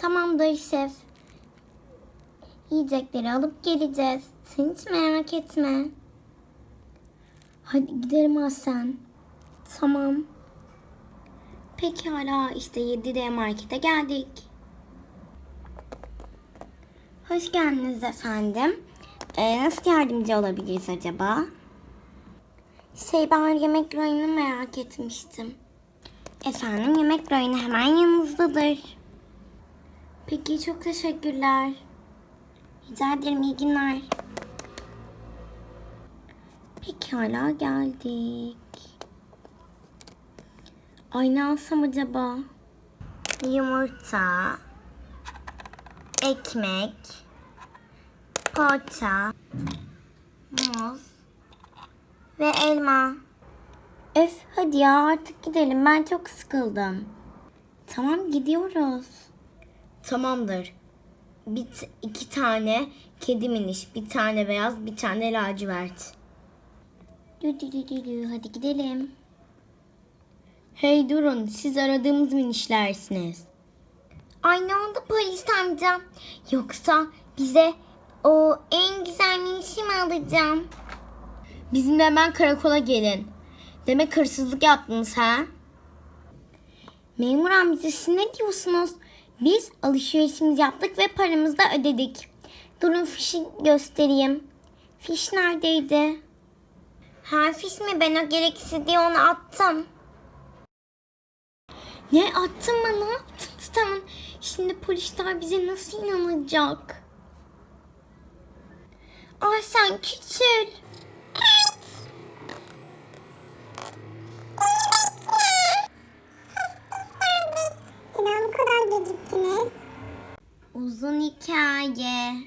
Tamamdır şef. Yiyecekleri alıp geleceğiz. Sen hiç merak etme. Hadi gidelim Hasan. Tamam. Pekala işte 7D markete geldik. Hoş geldiniz efendim. Ee, nasıl yardımcı olabiliriz acaba? Şey ben yemek rayını merak etmiştim. Efendim yemek rayını hemen yanınızdadır. Peki çok teşekkürler. Rica ederim iyi günler. Pekala geldik. Ay ne alsam acaba? Yumurta, ekmek, poğaça, muz ve elma. Öf hadi ya artık gidelim ben çok sıkıldım. Tamam gidiyoruz. Tamamdır. Bir iki tane kedi miniş, bir tane beyaz, bir tane lacivert. Dü dü dü dü dü, Hadi gidelim. Hey durun, siz aradığımız minişlersiniz. Ay ne oldu polis amca? Yoksa bize o en güzel minişi mi alacağım? Bizimle hemen karakola gelin. Demek hırsızlık yaptınız ha? Memur amca siz ne diyorsunuz? Biz alışverişimizi yaptık ve paramızı da ödedik. Durun fişi göstereyim. Fiş neredeydi? Ha fiş mi? Ben o gereksiz diye onu attım. Ne attın mı? Ne yaptın sen? Şimdi polisler bize nasıl inanacak? Ay sen küçül. Uzun hikaye.